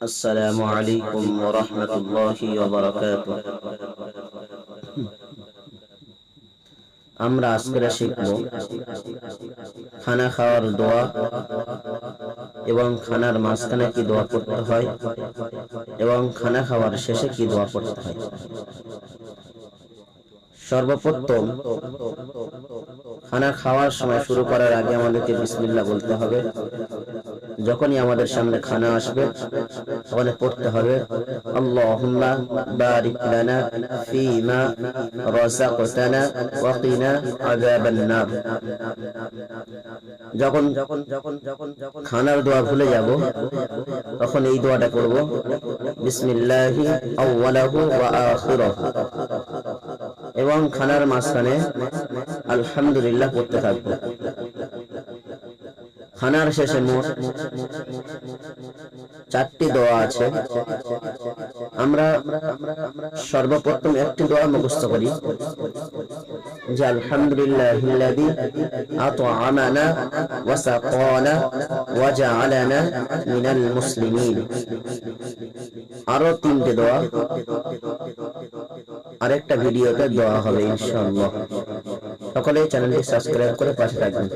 السلام عليكم ورحمة الله وبركاته আমরা আজকে শিখব খানা খাওয়ার দোয়া এবং খানার মাঝখানে কি দোয়া করতে হয় এবং খানা খাওয়ার শেষে কি দোয়া করতে হয় সর্বপ্রথম খানা খাওয়ার সময় শুরু করার আগে আমাদেরকে বিসমিল্লাহ বলতে হবে যখনই আমাদের সামনে খানা আসবে তখন পড়তে হবে, আল্লাহুম্মা বারিক লানা রাযাকতানা ওয়া কিনা আযাবান নার যখন যখন যখন যখন যখন খানার দোয়া ভুলে যাব, তখন এই দোয়াটা করব, বিসমিল্লাহি আউওয়ালাহু ওয়া আখিরাহু। এবং খানার মাঝখানে আলহামদুলিল্লাহ পড়তে থাকব। খানার শেষে মোট চারটি দোয়া আছে। আমরা সর্বপ্রথম একটি দোয়া মুখস্থ করি। যে আলহামদুলিল্লাহ ওয়া সাকানা ওয়া জাআলানা মিনাল মুসলিমিন। আরও তিনটে দোয়া। আরেকটা ভিডিওতে দেওয়া হবে ইনশাআল্লাহ। সকলে চ্যানেলটি সাবস্ক্রাইব করে পাশে থাকবেন।